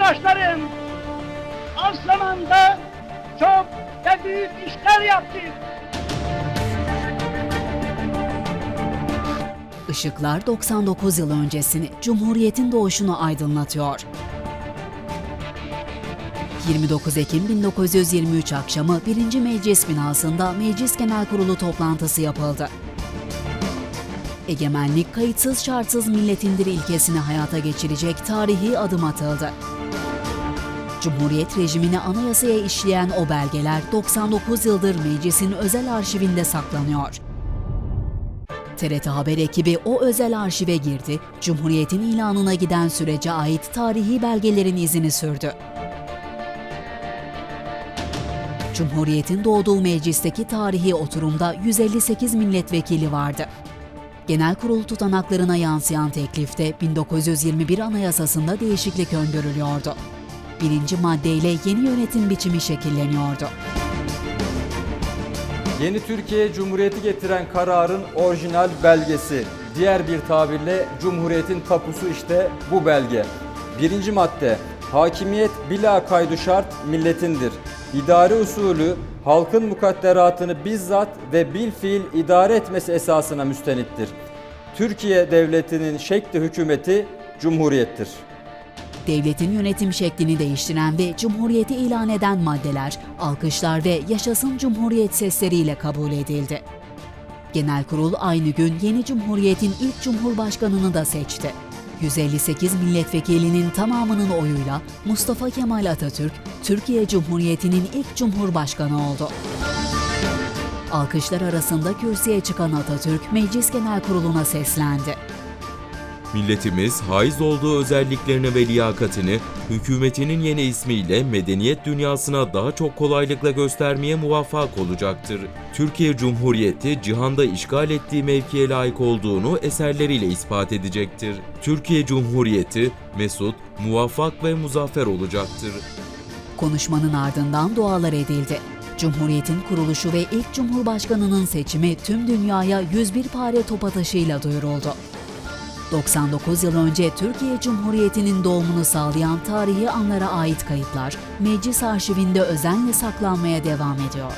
yurttaşlarım, az zamanda çok ve büyük işler yaptık. Işıklar 99 yıl öncesini, Cumhuriyet'in doğuşunu aydınlatıyor. 29 Ekim 1923 akşamı 1. Meclis binasında Meclis Genel Kurulu toplantısı yapıldı. Egemenlik kayıtsız şartsız milletindir ilkesini hayata geçirecek tarihi adım atıldı. Cumhuriyet rejimini anayasaya işleyen o belgeler 99 yıldır meclisin özel arşivinde saklanıyor. TRT Haber ekibi o özel arşive girdi, Cumhuriyet'in ilanına giden sürece ait tarihi belgelerin izini sürdü. Cumhuriyet'in doğduğu meclisteki tarihi oturumda 158 milletvekili vardı. Genel kurul tutanaklarına yansıyan teklifte 1921 Anayasası'nda değişiklik öngörülüyordu. Birinci maddeyle yeni yönetim biçimi şekilleniyordu. Yeni Türkiye Cumhuriyeti getiren kararın orijinal belgesi. Diğer bir tabirle Cumhuriyet'in tapusu işte bu belge. Birinci madde. Hakimiyet bila kaydu şart milletindir. İdari usulü halkın mukadderatını bizzat ve bil fiil idare etmesi esasına müstenittir. Türkiye devletinin şekli hükümeti cumhuriyettir. Devletin yönetim şeklini değiştiren ve cumhuriyeti ilan eden maddeler, alkışlar ve yaşasın cumhuriyet sesleriyle kabul edildi. Genel kurul aynı gün yeni cumhuriyetin ilk cumhurbaşkanını da seçti. 158 milletvekilinin tamamının oyuyla Mustafa Kemal Atatürk, Türkiye Cumhuriyeti'nin ilk cumhurbaşkanı oldu. Alkışlar arasında kürsüye çıkan Atatürk, Meclis Genel Kurulu'na seslendi. Milletimiz haiz olduğu özelliklerini ve liyakatini hükümetinin yeni ismiyle medeniyet dünyasına daha çok kolaylıkla göstermeye muvaffak olacaktır. Türkiye Cumhuriyeti cihanda işgal ettiği mevkiye layık olduğunu eserleriyle ispat edecektir. Türkiye Cumhuriyeti mesut, muvaffak ve muzaffer olacaktır. Konuşmanın ardından dualar edildi. Cumhuriyetin kuruluşu ve ilk cumhurbaşkanının seçimi tüm dünyaya 101 pare top atışıyla duyuruldu. 99 yıl önce Türkiye Cumhuriyeti'nin doğumunu sağlayan tarihi anlara ait kayıtlar meclis arşivinde özenle saklanmaya devam ediyor.